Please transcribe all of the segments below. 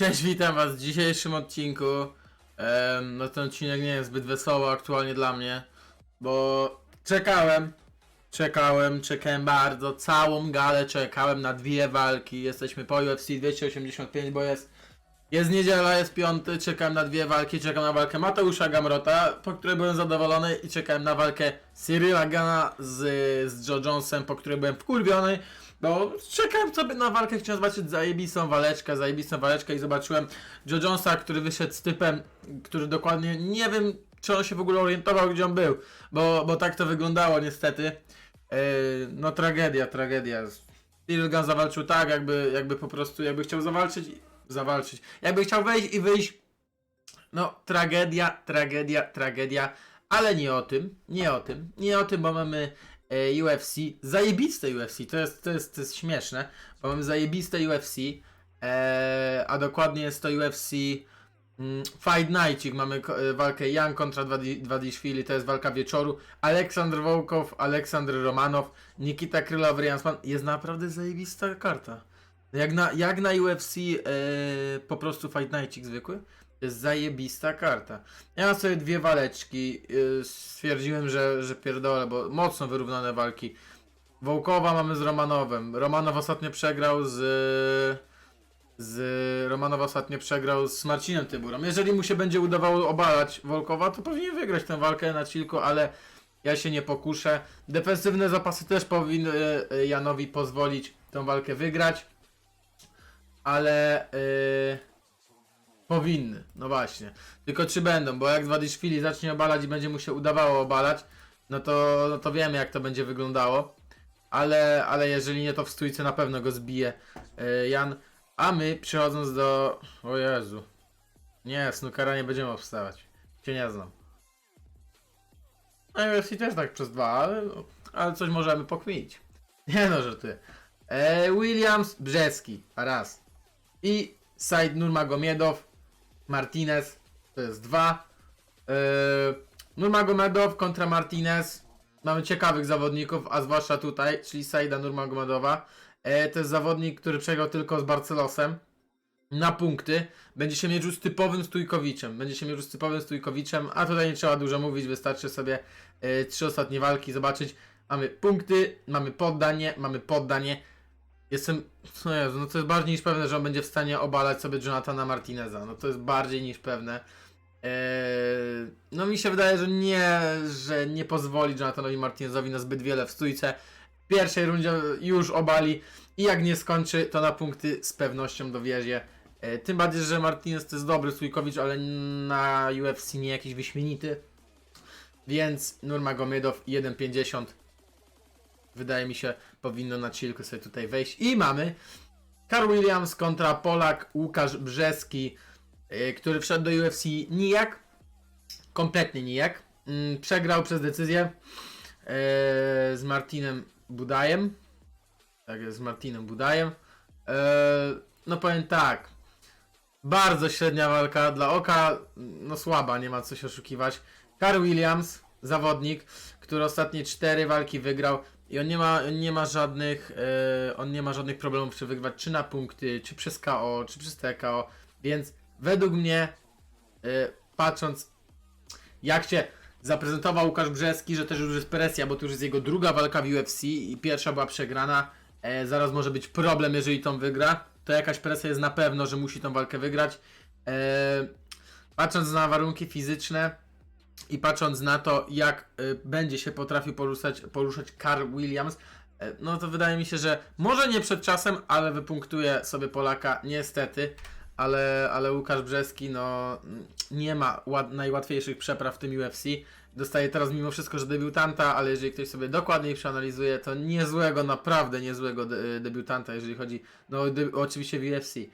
Cześć, witam was w dzisiejszym odcinku. No ten odcinek nie jest zbyt wesoły aktualnie dla mnie, bo czekałem, czekałem, czekałem bardzo, całą galę czekałem na dwie walki. Jesteśmy po UFC 285, bo jest, jest niedziela, jest piąty, czekałem na dwie walki, czekam na walkę Mateusza Gamrota, po której byłem zadowolony i czekałem na walkę Cyrilla Gana z, z Joe Jonesem, po której byłem wkurwiony. No, czekałem sobie na walkę, chciałem zobaczyć zajebistą waleczkę, zajebistą waleczkę i zobaczyłem Joe Jonesa, który wyszedł z typem, który dokładnie nie wiem, czy on się w ogóle orientował, gdzie on był, bo, bo tak to wyglądało niestety. Yy, no tragedia, tragedia. Ilgan zawalczył tak, jakby, jakby po prostu, jakby chciał zawalczyć, zawalczyć, jakby chciał wejść i wyjść. No, tragedia, tragedia, tragedia, ale nie o tym, nie o tym, nie o tym, bo mamy UFC, zajebiste UFC, to jest, to jest, to jest śmieszne, bo mamy zajebiste UFC, e, a dokładnie jest to UFC mm, Fight Nightik, mamy e, walkę Jan kontra Dwadi- Dwadishvili, to jest walka wieczoru, Aleksandr Wołkow, Aleksandr Romanow, Nikita Krylow, Riansman, jest naprawdę zajebista karta. Jak na, jak na UFC e, po prostu Fight Nightik zwykły, to jest zajebista karta. Ja mam sobie dwie waleczki. Yy, stwierdziłem, że, że pierdolę, bo mocno wyrównane walki. Wołkowa mamy z Romanowem. Romanow ostatnio przegrał z. Z Romanow ostatnio przegrał z Marcinem Tyburą. Jeżeli mu się będzie udawało obalać Wołkowa, to powinien wygrać tę walkę na chillku, ale ja się nie pokuszę. Defensywne zapasy też powinny y, Janowi pozwolić tę walkę wygrać. Ale. Yy... Powinny, no właśnie. Tylko czy będą, bo jak Dwadiszwili zacznie obalać i będzie mu się udawało obalać, no to, no to wiemy jak to będzie wyglądało. Ale, ale jeżeli nie, to w stójce na pewno go zbije e, Jan. A my przechodząc do... O Jezu. Nie, snukera nie będziemy obstawać. Cię nie znam. No UFC też tak przez dwa, ale, ale coś możemy pokminić. Nie no, że ty. Williams Brzeski, raz. I Said Nurmagomiedow, Martinez, to jest dwa. Yy, Nurmagomedow kontra Martinez. Mamy ciekawych zawodników, a zwłaszcza tutaj, czyli Saida Nurmagomedowa. E, to jest zawodnik, który przegrał tylko z Barcelosem na punkty. Będzie się mierzył z typowym stójkowiczem. Będzie się mierzył z typowym stójkowiczem, a tutaj nie trzeba dużo mówić, wystarczy sobie e, trzy ostatnie walki zobaczyć. Mamy punkty, mamy poddanie, mamy poddanie. Jestem, no Jezu, no to jest bardziej niż pewne, że on będzie w stanie obalać sobie Jonathana Martineza. No to jest bardziej niż pewne. Eee, no mi się wydaje, że nie, że nie pozwoli Jonathanowi Martinezowi na zbyt wiele w stójce. W pierwszej rundzie już obali i jak nie skończy, to na punkty z pewnością dowiezie. E, tym bardziej, że Martinez to jest dobry stójkowicz, ale na UFC nie jakiś wyśmienity. Więc Nurmagomedov 1.50 wydaje mi się, powinno na chillku sobie tutaj wejść. I mamy Carl Williams kontra Polak Łukasz Brzeski, yy, który wszedł do UFC nijak, kompletnie nijak. Mm, Przegrał przez decyzję yy, z Martinem Budajem. Tak z Martinem Budajem. Yy, No powiem tak. Bardzo średnia walka dla oka, no słaba, nie ma co się oszukiwać. Carl Williams, zawodnik, który ostatnie cztery walki wygrał i on nie ma, nie ma żadnych, e, on nie ma żadnych problemów przy wygrywać czy na punkty, czy przez KO, czy przez TKO, więc według mnie, e, patrząc jak się zaprezentował Łukasz Brzeski, że też już jest presja, bo to już jest jego druga walka w UFC i pierwsza była przegrana, e, zaraz może być problem, jeżeli tą wygra, to jakaś presja jest na pewno, że musi tą walkę wygrać. E, patrząc na warunki fizyczne, i patrząc na to, jak y, będzie się potrafił poruszać, poruszać Carl Williams, y, no to wydaje mi się, że może nie przed czasem, ale wypunktuje sobie Polaka, niestety. Ale, ale Łukasz Brzeski, no nie ma ład, najłatwiejszych przepraw w tym UFC. Dostaje teraz mimo wszystko, że debiutanta, ale jeżeli ktoś sobie dokładniej przeanalizuje, to niezłego, naprawdę niezłego de, debiutanta, jeżeli chodzi, no de, oczywiście w UFC. Y,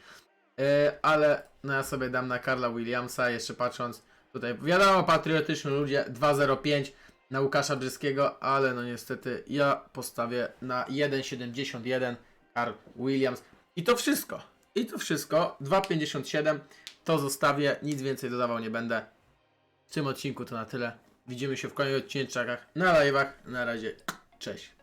ale no ja sobie dam na Karla Williamsa, jeszcze patrząc Tutaj wiadomo, patriotyczni ludzie 2.05 na Łukasza Brzeskiego, ale no niestety ja postawię na 1.71 Carl Williams. I to wszystko. I to wszystko. 2.57 to zostawię, nic więcej dodawał nie będę. W tym odcinku to na tyle. Widzimy się w kolejnych odcinkach, na live'ach. Na razie, cześć.